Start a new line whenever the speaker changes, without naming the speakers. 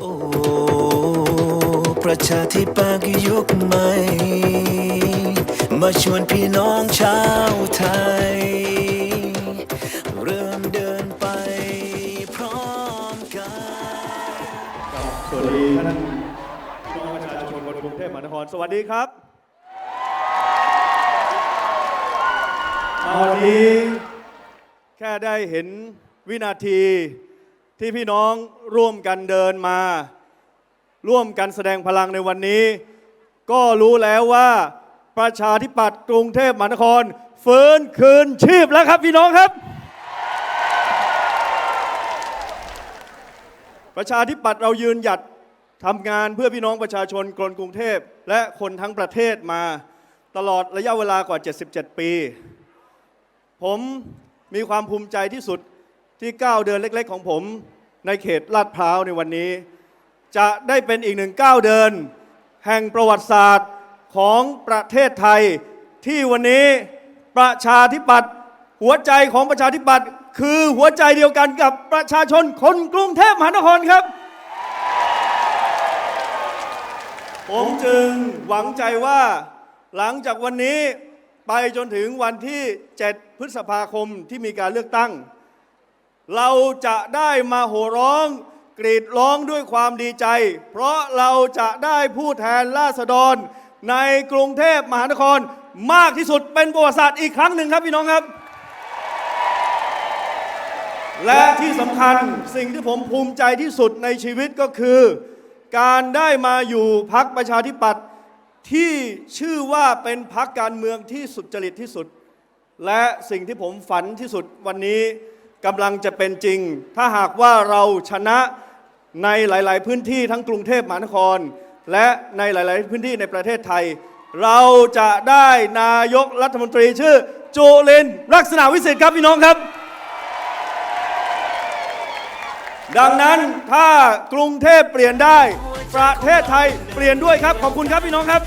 โอ้ประชาธิปัตย์ยุคใหม่ มาชวนพี่น้องชาวไทย เริ่มเดินไปพร้อมกัน
สวัสดีท่านพี่น้องประชาชนคนกรุงเทพมหานคร สวัสดีครับวันนี้แค่ได้เห็นวินาที ที่พี่น้องร่วมกันเดินมา ร่วมกันแสดงพลังในวันนี้ ก็รู้แล้วว่าประชาธิปัตย์กรุงเทพมหานครฟื้นคืนชีพแล้วครับพี่น้องครับ ประชาธิปัตย์เรายืนหยัดทำงานเพื่อพี่น้องประชาชนคนกรุงเทพ และคนทั้งประเทศมาตลอดระยะเวลากว่า 77 ปี ผมมีความภูมิใจที่สุด ที่ก้าวเดินเล็ก ๆ ของผม ในเขตลาดพร้าวในวันนี้ จะได้เป็นอีกหนึ่งก้าวเดิน แห่งประวัติศาสตร์ของประเทศไทย ที่วันนี้ประชาธิปัตย์หัวใจของประชาธิปัตย์คือหัวใจเดียวกันกับประชาชนคนกรุงเทพมหานครครับ ผมจึงหวังใจว่าหลังจากวันนี้ไปจนถึงวันที่ 7 พฤษภาคมที่มีการเลือกตั้ง เราจะได้มาโห่ร้อง กรีดร้องด้วยความดีใจ เพราะเราจะได้ผู้แทนราษฎร ในกรุงเทพมหานครมากที่สุดเป็นประวัติศาสตร์อีกครั้งหนึ่งครับพี่น้องครับ และที่สำคัญสิ่งที่ผมภูมิใจที่สุดในชีวิตก็คือ การได้มาอยู่พักประชาธิปัตย์ที่ชื่อว่าเป็นพักการเมืองที่สุดจริตที่สุด และสิ่งที่ผมฝันที่สุดวันนี้ กำลังจะเป็นจริง ถ้าหากว่าเราชนะในหลาย ๆ พื้นที่ทั้งกรุงเทพมหานคร และในหลาย ๆ พื้นที่ในประเทศไทย เราจะได้นายกรัฐมนตรีชื่อจุลินลักษณะวิสิทธิ์ครับพี่น้องครับ ดังนั้นถ้ากรุงเทพเปลี่ยนได้ ประเทศไทยเปลี่ยนด้วยครับ ขอบคุณครับพี่น้องครับ